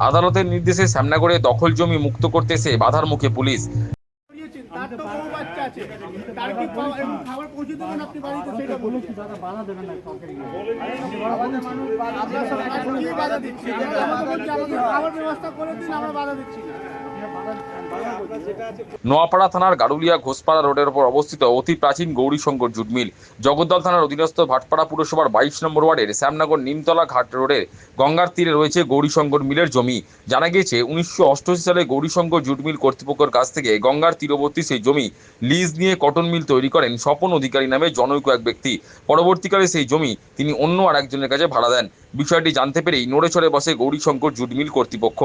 আদালতের নির্দেশে সামনাগড়ে দখল জমি মুক্ত করতে এসে বাধার মুখে পুলিশ। দিয়েছেন তার তো বউ বাচ্চা আছে। তার কি খাওয়া- এরকম খাবার পৌঁছে দেবেন আপনি বাড়িতে সেটা বলুন। আমরা বাধা দিচ্ছি আমরা আমাদের বলছি আমাদের খাবার ব্যবস্থা করে দিন আমরা বাধা দিচ্ছি না। নোয়াপাড়া থানার গারুলিয়া ঘোষপাড়া রোডের ওপর অবস্থিত অতি প্রাচীন গৌরীশঙ্কর জুট মিল জগদ্দল থানার অধীনস্থ ভাটপাড়া পুরসভার বাইশ নম্বর ওয়ার্ডের শ্যামনগর নিমতলা ঘাট রোডের গঙ্গার তীরে রয়েছে গৌরীশঙ্কর মিলের জমি। জানা গিয়েছে, উনিশশো অষ্টআশি সালে গৌরীশঙ্কর জুট মিল কর্তৃপক্ষের কাছ থেকে গঙ্গার তীরবর্তী সেই জমি লিজ নিয়ে কটন মিল তৈরি করেন স্বপন অধিকারী নামে জনৈক এক ব্যক্তি। পরবর্তীকালে সেই জমি তিনি অন্য আর একজনের কাছে ভাড়া দেন। বিষয়টি জানতে পেরেই নড়েচড়ে বসে গৌরীশঙ্কর জুটমিল কর্তৃপক্ষ।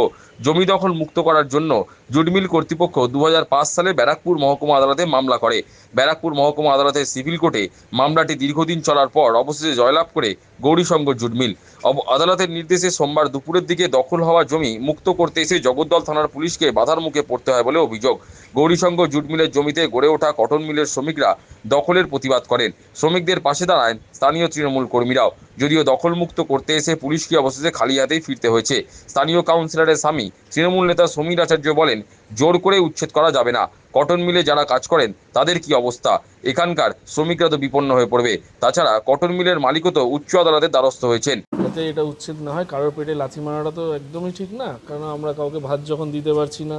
জমি দখল মুক্ত করার জন্য জুট মিল কর্তৃপক্ষ দু হাজার পাঁচ সালে ব্যারাকপুর মহকুমা আদালতে মামলা করে। ব্যারাকপুর মহকুমা আদালতের সিভিল কোর্টে মামলাটি দীর্ঘদিন চলার পর অবশেষে জয়লাভ করে গৌরীশঙ্কর জুটমিল। আদালতের নির্দেশে সোমবার দুপুরের দিকে দখল হওয়া জমি মুক্ত করতে এসে জগদ্দল থানার পুলিশকে বাধার মুখে পড়তে হয় বলে অভিযোগ। গৌরীশঙ্কর জুট মিলের জমিতে গড়ে ওঠা কটন মিলের শ্রমিকরা দখলের প্রতিবাদ করেন। শ্রমিকদের পাশে দাঁড়ায় স্থানীয় তৃণমূল কর্মীরাও যদিও দখলমুক্ত করতে এসে পুলিশকে অবশেষে খালি হাতেই ফিরতে হয়েছে। স্থানীয় কাউন্সিলরের স্বামী তৃণমূল নেতা সমীর আচার্য বলেন, জোর করে উচ্ছেদ করা যাবে না। কটন মিলে যারা কাজ করেন, তাদের কি অবস্থা? এখানকার শ্রমিকরা তো বিপন্ন হয়ে পড়বে। তাছাড়া কটন মিলের মালিকও তো উচ্চ আদালতের দ্বারস্থ হয়েছেন। যাতে এটা উচ্ছেদ না হয়, কারোর পেটে লাথি মারাটা তো একদমই ঠিক না। কারণ আমরা কাউকে ভাত যখন দিতে পারছি না,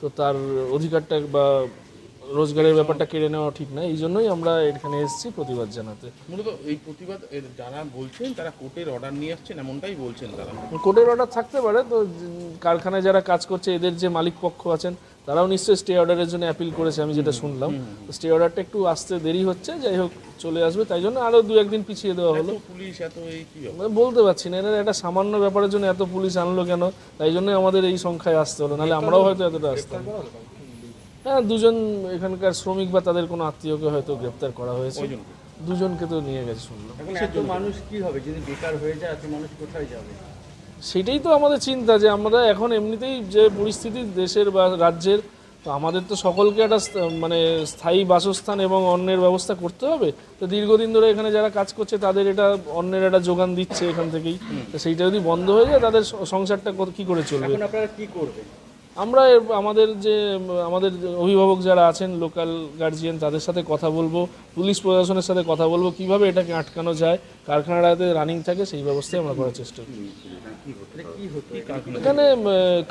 তো তার অধিকারটা বা রোজগারের ব্যাপারটা কেড়ে নেওয়া ঠিক না এই জন্যই আমরা এখানে এসেছি প্রতিবাদ জানাতে। মূলত এই প্রতিবাদ যারা বলছেন তারা কোর্টের অর্ডার নিয়ে আসছেন এমনটাই বলছেন তারা। কোর্টের অর্ডার থাকতে পারে তো কারখানায় যারা কাজ করছে এদের যে মালিক পক্ষ আছেন তারাও নিশ্চয়ই স্টে অর্ডারের জন্য অ্যাপিল করেছে আমি যেটা শুনলাম। স্টে অর্ডারটা একটু আসতে দেরি হচ্ছে যাই হোক চলে আসবে তাই জন্য আরও দু একদিন পিছিয়ে দেওয়া হলো। পুলিশ এত এই কি? মানে বলতে পারছি না এনারা একটা সামান্য ব্যাপারের জন্য এত পুলিশ আনলো কেন তাই জন্যই আমাদের এই সংখ্যায় আসতে হলো নাহলে আমরাও হয়তো এতটা আসতাম। হ্যাঁ দুজন এখানকার শ্রমিক বা তাদের কোনো আত্মীয়কে হয়তো গ্রেপ্তার করা হয়েছে। দুজনকে তো নিয়ে গেছে শুনলাম। মানুষ কি হবে? যদি বেকার হয়ে যায় এত মানুষ কোথায় যাবে? সেটাই তো আমাদের চিন্তা যে আমরা এখন এমনিতেই যে পরিস্থিতি দেশের বা রাজ্যের তো আমাদের তো সকলকে একটা মানে স্থায়ী বাসস্থান এবং অন্যের ব্যবস্থা করতে হবে। তো দীর্ঘদিন ধরে এখানে যারা কাজ করছে তাদের এটা অন্যের একটা যোগান দিচ্ছে এখান থেকেই। তো সেইটা যদি বন্ধ হয়ে যায় তাদের সংসারটা কি করে চলবে? এখন আপনারা কি করবেন? আমরা আমাদের যে আমাদের অভিভাবক যারা আছেন লোকাল গার্জিয়ান তাদের সাথে কথা বলব পুলিশ প্রশাসনের সাথে কথা বলব কীভাবে এটাকে আটকানো যায় কারখানাটাতে রানিং থাকে সেই ব্যবস্থায় আমরা করার চেষ্টা করি। এখানে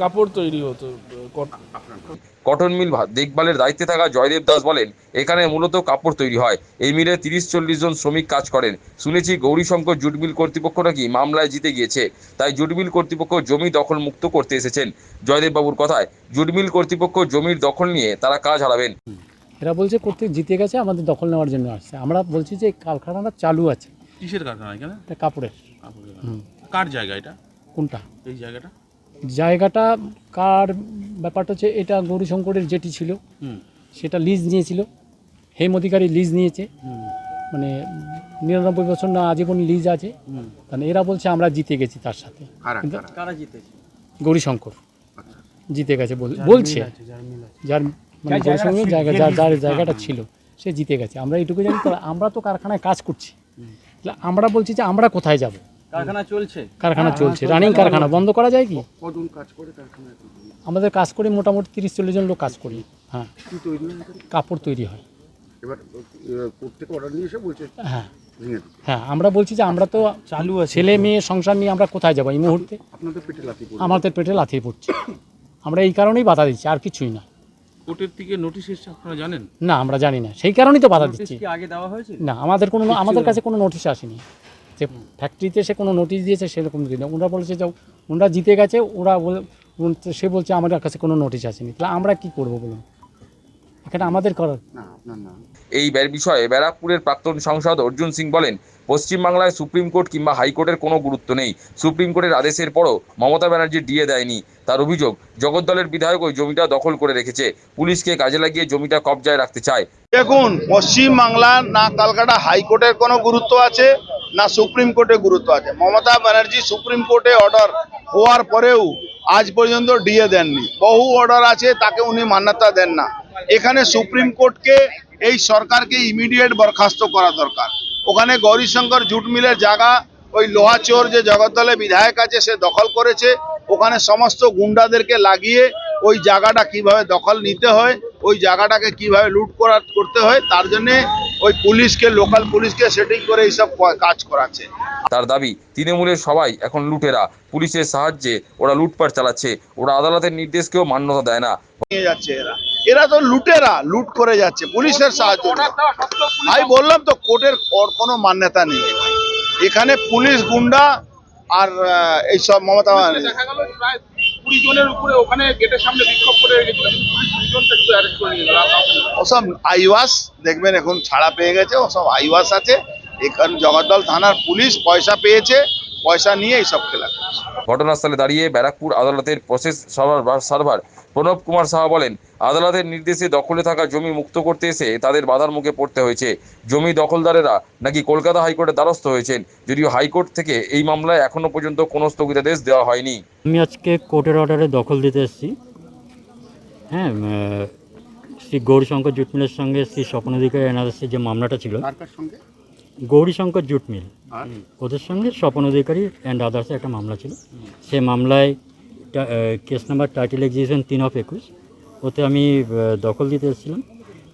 কাপড় তৈরি হতো। কটন মিল দেখভালের দায়িত্বে থাকা জয়দেব দাস বলেন এখানে মূলত কাপড় তৈরি হয়। এই মিলে তিরিশ চল্লিশ জন শ্রমিক কাজ করেন। শুনেছি গৌরীশঙ্কর জুট মিল কর্তৃপক্ষ নাকি মামলায় জিতে গিয়েছে। তাই জুট মিল কর্তৃপক্ষ জমি দখল মুক্ত করতে এসেছেন। জয়দেব বাবুর কথায় জুট মিল কর্তৃপক্ষ জমির দখল নিয়ে তারা কাজ হারাবেন। এরা বলছে করতে জিতে গেছে আমাদের দখল নেওয়ার জন্য আসছে। আমরা বলছি যে কারখানাটা চালু আছে। কিসের কারখানা এখানে? কাপড়ের। কাপড়ের। কার জায়গা এটা? কোনটা? এই জায়গাটা? জায়গাটা কার ব্যাপারটা হচ্ছে এটা গৌরীশঙ্করের যেটি ছিল। সেটা লিজ নিয়েছিল। হেম অধিকারী লিজ নিয়েছে। মানে নিরানব্বই বছর না আজীবন লিজ আছে। মানে এরা বলছে আমরা জিতে গেছি তার সাথে। গৌরীশঙ্কর। জিতে গেছে বল- বলছে। যার মানে গৌরীশঙ্করের জায়গা যার যার জায়গাটা ছিল সে জিতে গেছে। আমরা এইটুকু জানি আমরা তো কারখানায় কাজ করছি। তাহলে আমরা বলছি যে আমরা কোথায় যাব? কারখানা চলছে। কারখানা চলছে। রানিং কারখানা বন্ধ করা যায় কি? আমাদের কাজ করি মোটামুটি তিরিশ চল্লিশ জন লোক কাজ করি। হ্যাঁ। কাপড় তৈরি হয়। এবার প্রত্যেক অর্ডার নিয়ে এসে বলছে হ্যাঁ। হ্যাঁ আমরা বলছি যে আমরা তো চালু আছে। ছেলে মেয়ে সংসার নিয়ে আমরা কোথায় যাব এই মুহূর্তে? আপনাদের পেটে লাথি আমাদের পেটে লাথিয়ে পড়ছে। আমরা এই কারণেই বাধা দিচ্ছি আর কিছুই না। কোর্টের থেকে নোটিশ এসছে আপনারা জানেন? না আমরা জানি না। সেই কারণেই তো বাধা দিচ্ছি। আগে দেওয়া হয়েছে না আমাদের কোনো আমাদের কাছে কোনো নোটিশ আসেনি। যে ফ্যাক্টরিতে সে কোনো নোটিশ দিয়েছে সেরকম কিছু না ওরা বলেছে যে ওরা জিতে গেছে ওরা বলে সে বলছে আমাদের কাছে কোনো নোটিশ আসেনি। তাহলে আমরা কি করব বলুন? এখানে আমাদের করার না এই বিষয়ে ব্যারাকপুরের প্রাক্তন সাংসদ অর্জুন সিং বলেন পশ্চিমবাংলায় সুপ্রিম কোর্ট কিংবা হাইকোর্টের কোনো গুরুত্ব নেই। সুপ্রিম কোর্টের আদেশের পরও মমতা ব্যানার্জি ডিএ দেয়নি। তার অভিযোগ জগদ্দলের বিধায়ক ওই জমিটা দখল করে রেখেছে। পুলিশকে কাজে লাগিয়ে জমিটা কবজায় রাখতে চায়। দেখুন পশ্চিমবাংলার না কালকাটা হাইকোর্টের কোনো গুরুত্ব আছে না সুপ্রিম কোর্টে গুরুত্ব আছে। মমতা ব্যানার্জি সুপ্রিম কোর্টে অর্ডার হওয়ার পরেও আজ পর্যন্ত ডিএ দেননি। বহু অর্ডার আছে, তাকে উনি মান্যতা দেন না। এখানে সুপ্রিম কোর্টকে, এই সরকারকে ইমিডিয়েট বরখাস্ত করা দরকার। ওখানে গৌরীশঙ্কর জুট মিলের জায়গা, ওই লোহাচোর যে জগদ্দলে বিধায়ক আছে, সে দখল করেছে। ওখানে সমস্ত গুন্ডাদেরকে লাগিয়ে ওই জায়গাটা কীভাবে দখল নিতে হয়, ওই জায়গাটাকে কীভাবে লুট করা করতে হয়, তার জন্যে ওই পুলিশকে লোকাল পুলিশকে সেটিং করে এইসব কাজ করাচ্ছে। তার দাবি তৃণমূলের সবাই এখন লুটেরা। পুলিশের সাহায্যে ওরা লুটপাট চালাচ্ছে। ওরা আদালতের নির্দেশকেও মান্যতা দেয় না। নিয়ে যাচ্ছে এরা। এরা তো লুটেরা লুট করে যাচ্ছে। পুলিশের সাহায্য। আমি বললাম তো কোর্টের কোনো মান্যতা নেই এখানে পুলিশ গুন্ডা আর এইসব মমতা কুড়ি জনের উপরে ওখানে গেটের সামনে বিক্ষোভ করে রেখেছিল কিন্তু শুধু অ্যারেস্ট করে নিয়ে কাউকে না। ওসব আইওয়াস দেখবেন এখন ছাড়া পেয়ে গেছে ওসব আইওয়াস আছে এখানে জগদ্দল থানার পুলিশ পয়সা পেয়েছে পয়সা নিয়ে এইসব খেলা ঘটনাস্থলে দাঁড়িয়ে ব্যারাকপুর আদালতের process server server Pranab Kumar Saha বলেন আদালতের নির্দেশে দখলে থাকা জমি মুক্ত করতে এসে তাদের বাধার মুখে পড়তে হয়েছে। জমি দখলদারেরা নাকি কলকাতা হাইকোর্টের দ্বারস্থ হয়েছেন যদিও হাইকোর্ট থেকে এই মামলায় এখনও পর্যন্ত কোনো স্থগিতাদেশ দেওয়া হয়নি। আমি আজকে কোর্টের অর্ডারে দখল দিতে এসেছি। হ্যাঁ শ্রী গৌরীশঙ্কর জুট মিলের সঙ্গে শ্রী স্বপ্ন অধিকারী যে মামলাটা ছিল গৌরীশঙ্কর জুট মিল ওদের সঙ্গে স্বপন অধিকারী অ্যান্ড আদার্সের একটা মামলা ছিল। সে মামলায় কেস নাম্বার টাইটেল এক্সিবিশন তিন অফ একুশ। ওতে আমি দখল দিতে এসেছিলাম।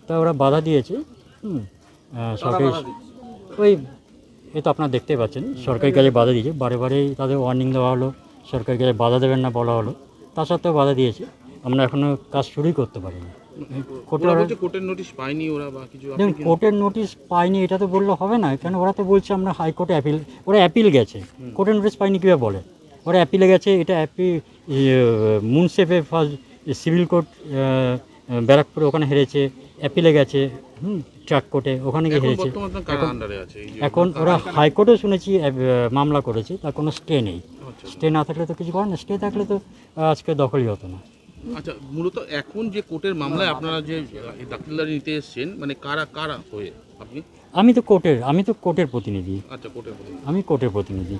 তা ওরা বাধা দিয়েছে হুম, সরকারি ওই এ তো আপনারা দেখতেই পাচ্ছেন সরকারি কাজে বাধা দিয়েছে। বারে বারেই তাদের ওয়ার্নিং দেওয়া হলো সরকারি কাজে বাধা দেবেন না বলা হলো। তা সত্ত্বেও বাধা দিয়েছে আমরা এখনও কাজ শুরুই করতে পারিনি। কোর্টের নোটিশ ওরা বা কিছু কি- কোর্টের নোটিশ পাইনি এটা তো বললে হবে না। কেন ওরা তো বলছে আমরা হাইকোর্টে অ্যাপিল ওরা অ্যাপিল গেছে। কোর্টের নোটিশ পাইনি কীভাবে বলে? ওরা অ্যাপিলে গেছে এটা অ্যাপি মুনসেফে ফার্স্ট সিভিল কোর্ট ব্যারাকপুরে ওখানে হেরেছে অ্যাপিলে গেছে হুম ট্রাক কোর্টে ওখানে গিয়ে হেরেছে। এখন ওরা হাইকোর্টেও শুনেছি মামলা করেছে তার কোনো স্টে নেই। আচ্ছা। স্টে না থাকলে তো কিছু করে না স্টে থাকলে তো আজকে দখলই হতো না। আচ্ছা মূলত এখন যে কোর্টের মামলায় আপনারা যে দাখিলদারি নিতে এসেছেন মানে কারা কারা হয়ে? আপনি? আমি তো কোর্টের আমি তো কোর্টের প্রতিনিধি। আচ্ছা কোর্টের আমি কোর্টের প্রতিনিধি।